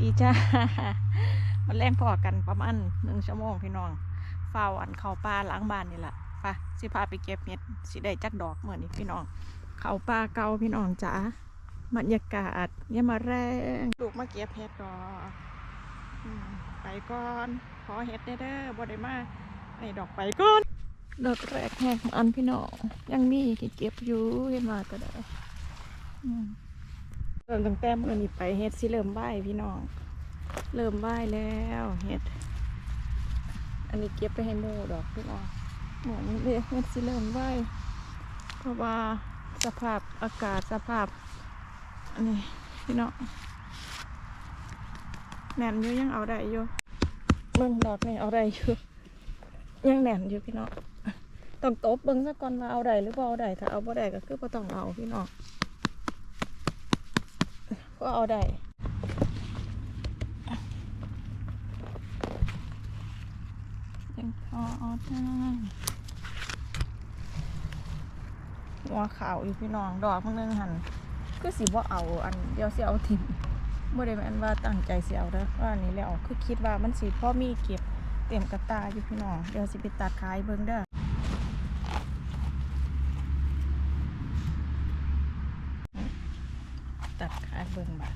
ดีจ้ามันแรงพอกันประมาณหนึ่งชั่วโมงพี่น้องเฝ้าอันเข้าป่าหลังบ้านนี่แหละไปะสิพาไปเก็บเห็ดสิได้จักดอกเหมือนนี้พี่น้อง เข้าป่าเก่าพี่น้องจ๋าบรรยากาศเนี่ยามมาแรงลูกมาเก็บเห็ดดอกอืมไปก่อนขอเห็ดเด้อเด้อบ่ได้มาไอ้ดอกไปก่อนดอกแรกแหกอันพี่น้องยังมีที่เก็บอยู่เห็นมาก็ได้อืม เริ่มตั้งแต่เมื่อนี้ไปเฮ็ดสิเริ่มไหวพี่น้อง เริ่มไหวแล้วเฮ็ด อันนี้เก็บไปให้โมดอกพี่น้องหมอนเฮ็ดเฮ็ดสิเริ่มไหวเพราะว่าสภาพอากาศสภาพอันนี้พี่น้องแน่นอยู่ยังเอาได้อยู่เบิ่งดอกนี่เอาได้อยู่ยังแหน่นอยู่พี่น้องต้องตบเบิ่งซะก่อนว่าเอาได้หรือบ่าเอาได้ถ้าเอาบ่ได้ก็คือบ่ต้องเอาพี่น้อง ก็เอาได้ยังพอเอาได้หัวขาวอยู่พี่น้องดอกมันนึงหันคือสิบ่าเอาอันเดียวเสิเอาถิ่มบ่ได้แม่นว่าตั้งใจเสิเอาเด้อว่าอันนี้แล้วคือคิดว่ามันสิพ่อมีเก็บเตรียมกระตาอยู่พี่น้องเดี๋ยวสิไปตัดขายเบิ่งเด้อ ตัดขายเบิ่งบ่า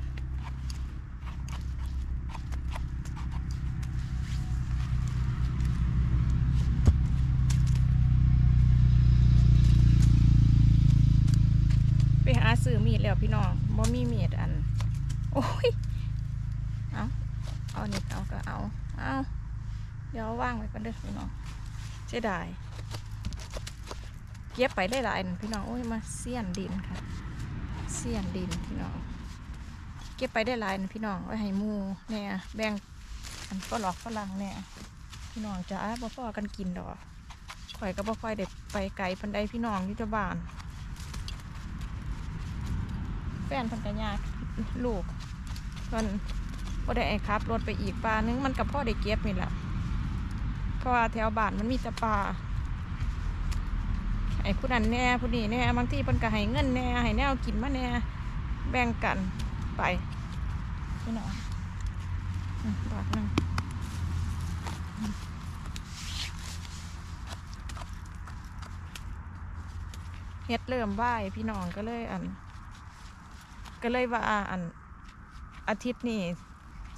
ไปหาซื้อมีดแล้วพี่น้องบ่มีมีดอัน โอ้ย เอาเอานี่เอาก็เอา เอาเดี๋ยวว่างไว้ก่อนเด้อพี่น้องเสียดายเก็บไปได้หลายๆนั่นพี่น้อง โอ้ย มาเสียนดินค่ะ เสียนดินพี่น้อง ก็บไปได้หลายนั่นพี่น้องไว้ให้มูเนี่ยแบ่งอันก็หลอกฝรั่งเนี่ยพี่น้องจ้าบ่พอกันกินดอกข่อยก็บ่ค่อยเด็ดไปไกลปันใดพี่น้องที่จะบ้าน แฟนพันกันยากลูกเพิ่นบ่ได้ไอ้ครับรถไปอีกปลานึงมันกับพ่อได้เก็บนี่แหละเพราะว่าแถวบ้านมันมีแต่ป่าไอ้ผู้นั้นแน่ผู้นี้แน่บางทีเพิ่นก็ให้เงินแน่ให้แนวกินมาแน่แบ่งกัน ไปพี่น้องอืมบาทหนึงเฮ็ดเริ่มไหวพี่น้องก็เลยอัน ก็เลยว่าอัน อาทิตย์นี้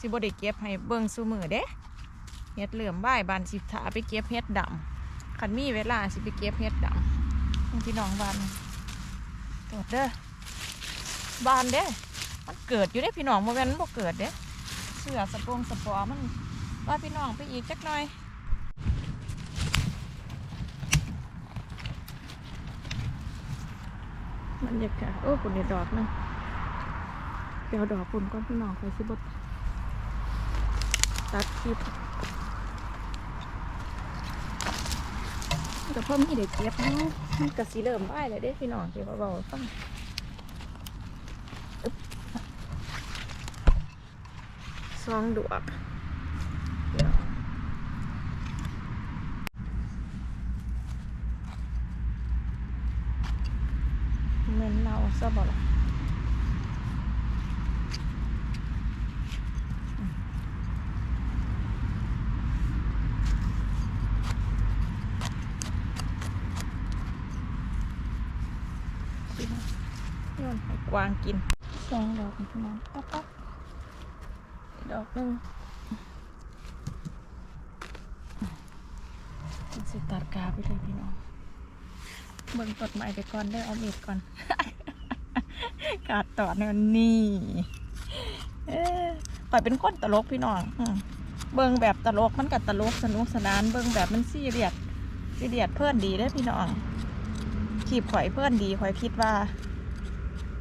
สิบดเก็บให้เบิ่งซุมือเด้เฮ็ดเหลื่อมบ่ายบานสิถาไปเก็บเฮ็ดดำคันมีเวลาสิไปเก็บเฮ็ดดำพี่น้องบานเกิดเด้อบานเด้ มันเกิดอยู่เด้พี่น้องโมเมนมันบ่เกิดเด้เสือสะปงสะปอมันว่าพี่น้องไปอีกจักหน่อยบรรยากาศโอ้ปุ่นเดดอกนึงเดี๋ยวดอกปุ่นก่อนพี่น้องคอยสิบดตัดคลิปแต่พ่อมีเด็กเก็บเนาะมันกะสีเริ่มไหวเลยเด้พี่น้องเดี๋ยวเบาๆฟัง ซองดวกเดี๋ยวเมนเนาซะบ่ล่ะย้องโยนให้กวางกินซองดอกพี่น้องปั๊บปั๊บ ดอกนึงสิตัดกาไปเลยพี่น้องเบิ่งต้นไม้ไปก่อนได้เอาเมีดก่อน กาดต่อเนนนี่ปล่อยเป็นคนตลกพี่น้องเบิ่งแบบตลกมันกับตลกสนุกสนาน เบิ่งแบบมันซีเรียสซีเรียสเพื่อนดีได้พี่น้องขีบข่อยเพื่อนดีข่อยคิดว่า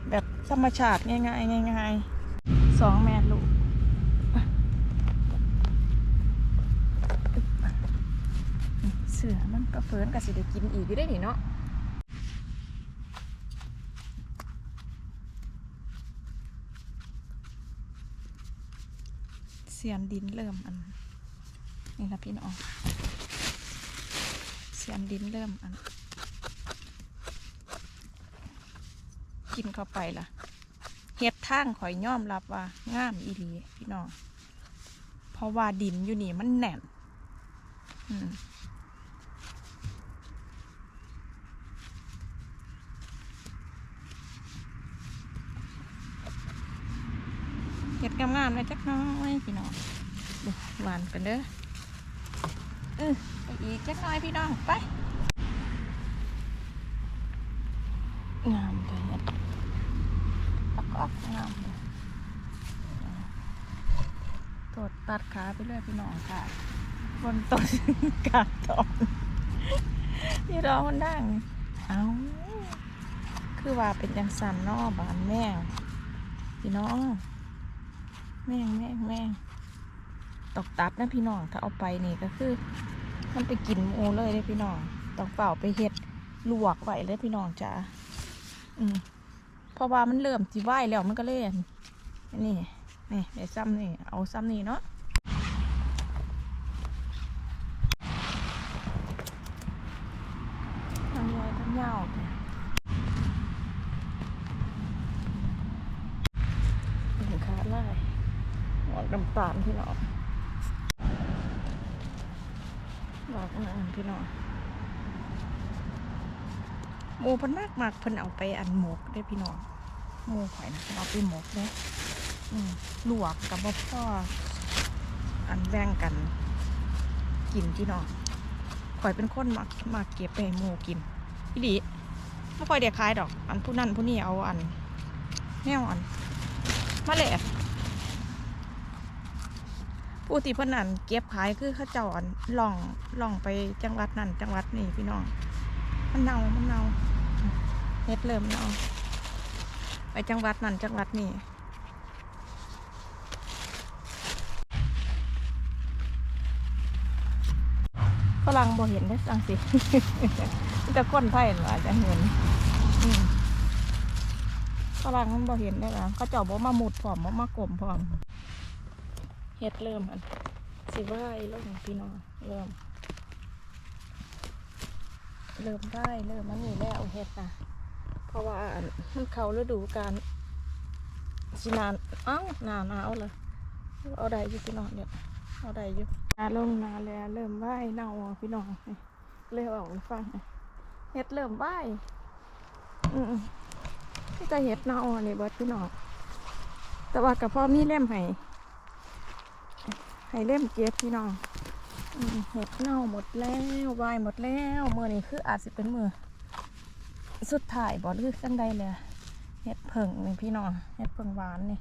แบบธรรมชาติง่ายๆง่ายๆสองแม่ลูก เสือมันก็เฟิร์นกับสิได้กินอีกอยู่ได้นี่เนาะเสียนดินเริ่มอันนี่ละพี่น้องเสียนดินเริ่มอัน กินเข้าไปล่ะเเฮ็ดทางข่อยย่อมรับว่างามอีหลีพี่น้องเพราะว่าดินอยู่นี่มันแน่น อืมเฮ็ดงามๆเลย จักหน้อยพี่น้องดูหวานกันเด้อเออไปอีกจักหน้อยพี่น้องไปงามเลยเฮ็ดปักออกงามเลยตดตัดขาไปเรื่อยพี่น้องค่ะบนต้นกาดตอนพี่รอมันดังเอาคือว่าเป็นจังสันนอบานแม่พี่น้อง แม่งแม่งแม่งตกตับนะพี่น้อง ถ้าเอาไปนี่ก็คือ มันไปกินมูเลยเลยพี่น้องต้องเปล่าไปเห็ดลวกไว้เลยพี่น้องจ้าอืมเพราะว่ามันเริ่มจีไหวแล้วมันก็เล่นนี่นี่เดี๋ยวซ้ำนี่เอาซ้ำนี่เนาะ ทั้งยอยทั้งยาวเนี่ยถึงขาไล่หมวกน้ำ ตาลพี่น้องบอกอันพี่น้องหมูพันมากมากเพิ่นเอาไปอันหมกได้พี่น้องหมูข่อยนะเพิ่นเอาไปหมกเด้ออืมลวกกับพ่ออันแบ่งกัน กินพี่น้องข่อยเป็นคนมักมักเก็บไปหมูกินพี่ดีไม่ค่อยเด็กขายดอก อันผู้นั้นผู้นี้เอาอันแนวอันมาเลย ผู้ที่เพิ่นนั่นเก็บขายคือเขาเจ้าอันล่องล่องไปจังหวัดนั่นจังหวัดนี่พี่น้องมันเน่ามันเน่าเฮ็ดเริ่มเน่าไปจังหวัดนั่นจังหวัดนี่ฝรั่งบ่เห็นได้จังสิมีแต่คนไทยหรอจะเห็นฝรั่งมันบ่เห็นได้หรอเขาเจ้าบ่มาหมุดพร้อมบ่มากลมพร้อม เฮ็ดเริ่มอันสิไหว้ลงพี่น้องเริ่ม เริ่มได้เริ่มมันนี่แล้วเฮ็ดนะเพราะว่าอันมันเขาฤดูกาลสินานเอ้าหนาหนาวเลยเอาได้อยู่พี่น้องเนี่ยเอาได้อยู่นาลงนาแล้วเริ่มไหวเน่าพี่น้องเลยออกให้ฟังเห็ดเริ่มไหวอืมที่จะเห็ดเน่าอะนี่เบิดพี่น้องแต่ว่ากับพ่อมีเล่มให้ ให้เล่มเก็บพี่น้องเห็ดเน่าหมดแล้ววายหมดแล้วมือนี่คืออาจจะเป็นมือสุดท้ายบอหรือจังใดเลยเห็ดเผิงนี่พี่น้องเห็ดเผิงหวานนี่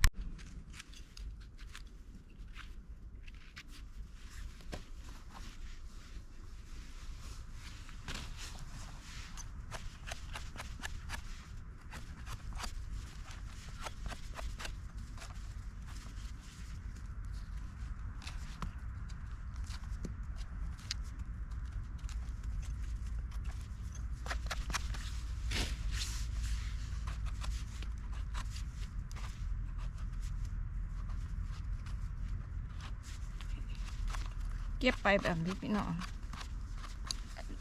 เก็บไปแบบนี้พี่น้อง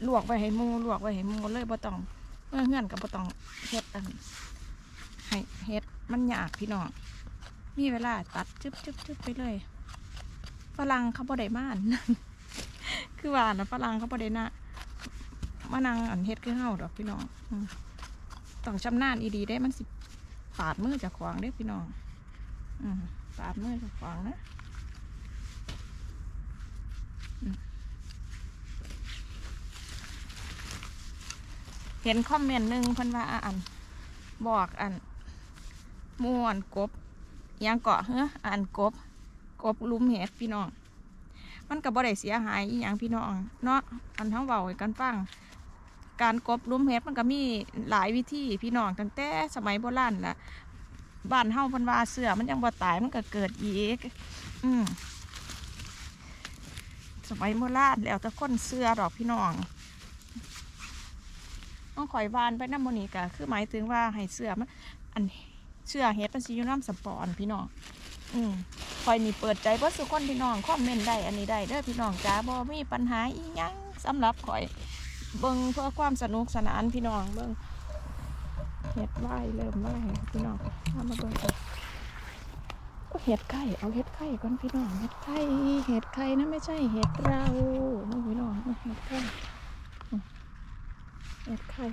ลวกไว้ให้มูลวกไว้ให้มูเลยบ่ต้องเมื่อเงื่อนกับบ่ต้องเฮ็ดอันให้เฮ็ดมันยากพี่น้องมีเวลาตัดจึ๊บจึ๊บจึ๊บไปเลยฝรั่งเขาบ่ได้ม่านคือว่านะฝรั่งเขาบ่ได้นะมานังอันเฮ็ดคือเฮาดอกพี่น้องต้องชำนาญอีดีได้มันสิปาดมือจากขวางเด้พี่น้องอืมปาดมือจากขวางนะ เห็นคอมเมนต์หนึ่งเพิ่นว่าอัน บอกอันม่วนกบยังเกาะเฮ้ออันกบ กบลุมเห็ดพี่น้อง มันก็บ่ได้เสียหายอีหยังพี่น้องเนาะอันทั้งเบากันฟังการกบลุมเห็ดมันก็มีหลายวิธีพี่น้องตั้งแต่สมัยโบราณล่ะบ้านเฮาพิ่นวาเสือมันยังบ่ตายมันก็เกิดอีก อืมสมัยโบราณแล้วแต่คนเสือดอกพี่น้อง ต้องข่อยวานไปน้ำมันนี่ก็คือหมายถึงว่าให้เสื้อมันอันเสื้อเฮ็ดมันสิอยู่น้ำสปอนพี่น้องอืมข่อยนี่เปิดใจเพื่สุคนพี่น้องคอมเมนต์ได้อันนี้ได้เด้อพี่น้องจ้าบ่มีปัญหาอีหยังสำหรับข่อยเบิ่งเพื่อความสนุกสนานพี่น้องเบิ่งเห็ดไหวเริ่มไหวพี่น้องเอามาเบิ่งกันโอ้เห็ดไข่เอาเห็ดไข่ก่อนพี่น้องเห็ดไข่เห็ดไข่นะไม่ใช่เห็ดเราพี่น้องเห็ดไข่ เห็ดไข่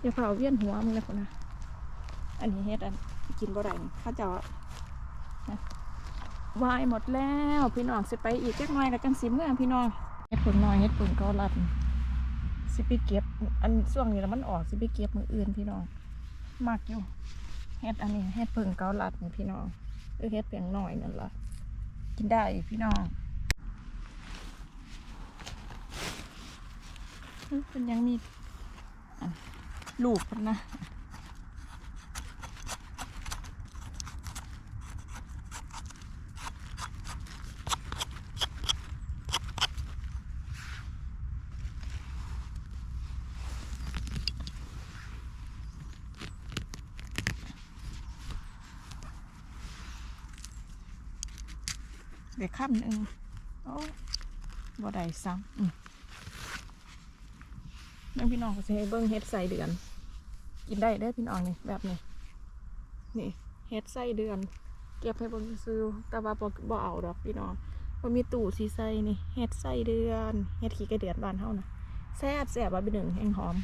อย่าเผาเวียนหัวมึงเลยคนนะอันนี้เห็ดอันกินบ่ได้ข้าเจ้าะวายหมดแล้วพี่น้องสิไปอีกจักหน่อยแล้วจังสิเมื่อพี่น้องเห็ดผลน้อยเห็ดผลเกาลัดสิไปเก็บ อันช่วงนี้แล้วมันออกสิไปเก็บมืออื่นพี่น้องมากอยู่เฮ็ดอันนี้เฮ็ดเพิ่งเกาลัดนี่พี่น้องเออเฮ็ดเพียงหน่อยนั่นล่ะกินได้พี่น้องอื้อ เป็นยังมีลูกนะเด็กข้ามหนึ่งโอ้บ่ได้ซ้ำ อืมเบิ่งพี่น้องก็สิให้เบิ่งเฮ็ดใส่เดือน กินได้เด้พี่น้องนี่แบบนี้ นี่เฮ็ดใส่เดือน เก็บให้เบิ่งซื้อแต่ว่าบ่บ่เอาดอกพี่น้องบ่มีตู้สีใส่นี่เฮ็ดใส่เดือนเฮ็ดขี้กระเดือนบานเฮานะแซ่บแซ่บว่าเป็นหนึ่งแห้งหอม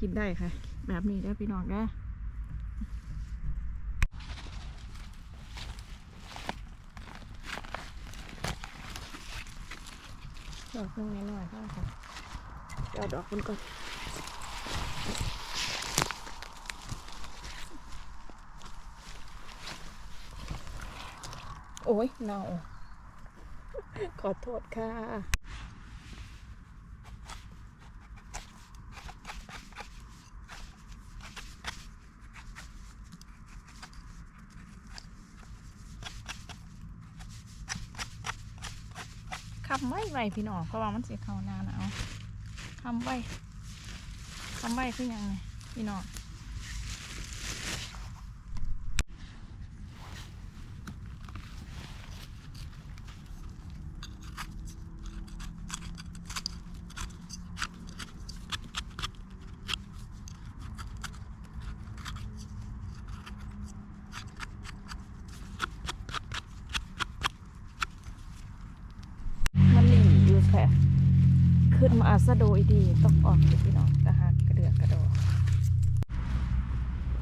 กินได้ค่ะ แบบนี้เด้พี่น้องเด้ดอกนึงน้อยๆก็ค่ะ เดี๋ยวเอาดอกคุณก่อนโอ้ยเน่าขอโทษค่ะคำไว้ไว้พี่น้องเพราะว่ามันสิเข้าหน้าหนาว คำไว้คำไว้คือหยังไงพี่น้องมันหลีอยู่แค่ขึ้นมาสะโดยดีต้องออกอยู่พี่น้องกระหักกระเดือกกระโดด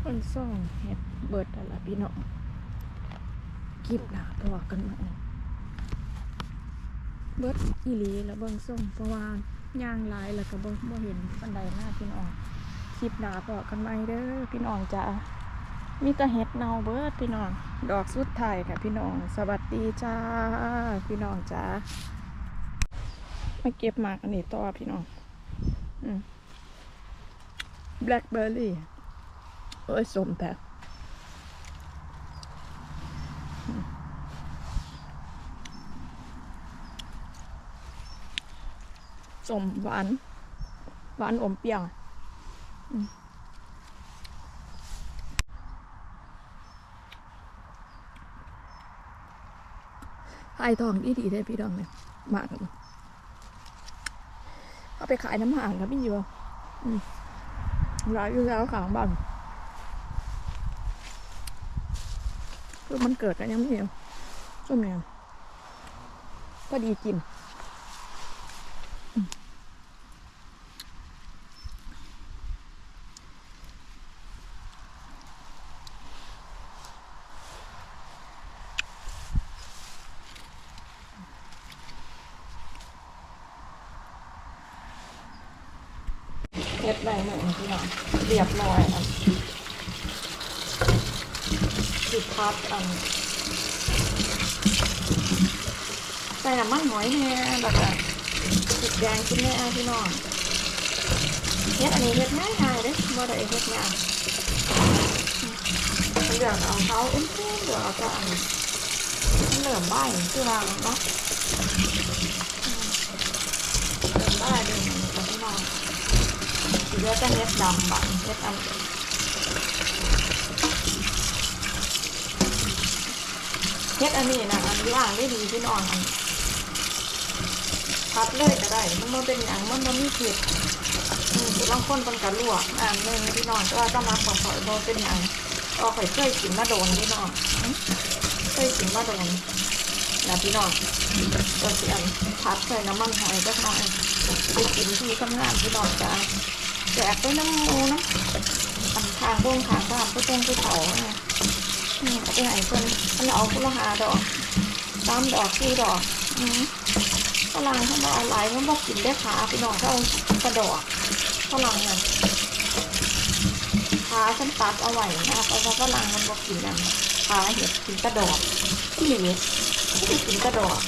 คนซ่องเฮ็ดเบิดแต่ละพี่น้องกิบหนาพอกันมาเบิดอีหลีแล้วเบิ่งส่งเพราะว่าย่างลายแล้วก็บ่บ่เห็นปันไดหน้าพี่น้องคลิปหนาพอกันไหมเด้อพี่น้องจ้ามีแต่เห็ดเนาเบิดพี่น้อง ดอกสุดท้ายค่ะพี่น้อง สวัสดีจ้า พี่น้องจ้า มาเก็บหมากอันนี้ต่อพี่น้องอืม blackberry เอ้ยสมแต่อืมสมหวาน หวานอมเปรี้ยวอะอืมไอทองดีดีๆได้พี่น้องเนี่ยมากเอา ไปขายน้ำห่างครับพี่เยอะร้ายอยู่แล้วขางบันคือมันเกิดกันยังไม่เดียวส้มเนี่ยพอดีกิน เฮ็ดได้เหมือนพี่น้องเรียบร้อยอะสิพัดอันใส่น้ำมันหอยแน่แล้วก็ติดแดงขึ้นแน่พี่น้องเฮ็ดอันนี้เฮ็ดง่ายๆเด้บ่ได้เฮ็ดยากมันเลือกเอาเขาเอ็นเพื่อนเลือกเอาแต่อันเหลื่อมใบคือว่าเนาะเหลื่อมใบเดี๋ยวนี้กับพี่น้อง เหลือแต่เม็ดดำบังเม็ดอันเม็ดอันนี้นะอันล่างได้ดีพี่น้องอันพัดเลยก็ได้มันมันเป็นอย่างมันมันมีผิดอืมบางคนเป็นกระลวกอ่านหนึ่งพี่น้องแต่ว่าต้องมาขอขอยโบเป็นอย่างก็ข่อยเคยกินมาโดนพี่น้องเคยกินมาโดนนะพี่น้องตัวเสียนพัดใส่น้ำมันหอยจักหน่อยไปกินที่ทำงานพี่น้องจ้า แจกไปน้ำมูน้ำอันทางวงทางบ้านก็ต้องไปเผาไงนี่เอาไปไหนเพิ่นมันเอาพุละหาดอกตามดอกสี่ดอก อืมฝรั่งเขาบอกอาไหลมันบอกกินได้ขาพี่น้องเขาเอากระดอกฝรั่งเนี่ยขาฉันตัดเอาไว้นะเพราะว่าฝรั่งมันบอกกินนั่นขาเห็ดกินกระดอกที่เหลือไม่ได้กินกระดอก